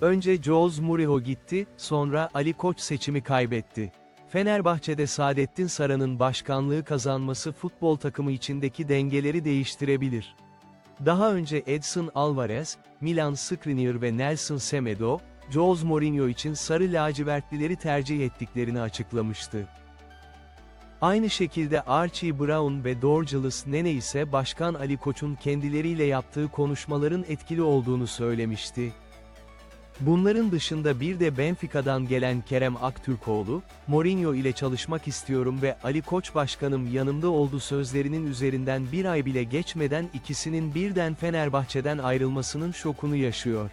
Önce Jose Mourinho gitti, sonra Ali Koç seçimi kaybetti. Fenerbahçe'de Saadettin Saran'ın başkanlığı kazanması futbol takımı içindeki dengeleri değiştirebilir. Daha önce Edson Alvarez, Milan Skriniar ve Nelson Semedo, Jose Mourinho için sarı lacivertlileri tercih ettiklerini açıklamıştı. Aynı şekilde Archie Brown ve Dorgeles Nene ise Başkan Ali Koç'un kendileriyle yaptığı konuşmaların etkili olduğunu söylemişti. Bunların dışında bir de Benfica'dan gelen Kerem Aktürkoğlu, Mourinho ile çalışmak istiyorum ve Ali Koç başkanım yanımda oldu sözlerinin üzerinden bir ay bile geçmeden ikisinin birden Fenerbahçe'den ayrılmasının şokunu yaşıyor.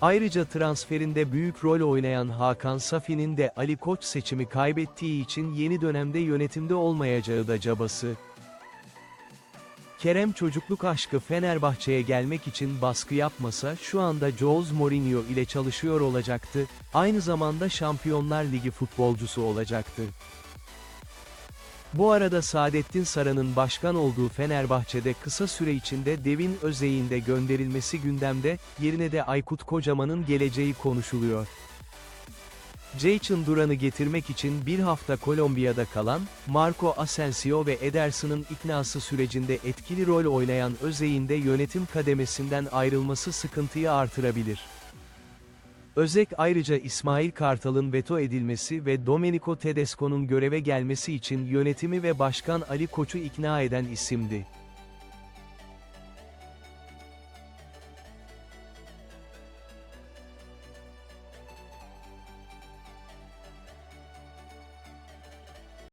Ayrıca transferinde büyük rol oynayan Hakan Safi'nin de Ali Koç seçimi kaybettiği için yeni dönemde yönetimde olmayacağı da cabası. Kerem çocukluk aşkı Fenerbahçe'ye gelmek için baskı yapmasa şu anda Jose Mourinho ile çalışıyor olacaktı, aynı zamanda Şampiyonlar Ligi futbolcusu olacaktı. Bu arada Saadettin Saran'ın başkan olduğu Fenerbahçe'de kısa süre içinde Devin Özey'in de gönderilmesi gündemde, yerine de Aykut Kocaman'ın geleceği konuşuluyor. Jayson Duran'ı getirmek için bir hafta Kolombiya'da kalan, Marco Asensio ve Ederson'ın iknası sürecinde etkili rol oynayan Özey'in de yönetim kademesinden ayrılması sıkıntıyı artırabilir. Özek ayrıca İsmail Kartal'ın veto edilmesi ve Domenico Tedesco'nun göreve gelmesi için yönetimi ve Başkan Ali Koç'u ikna eden isimdi.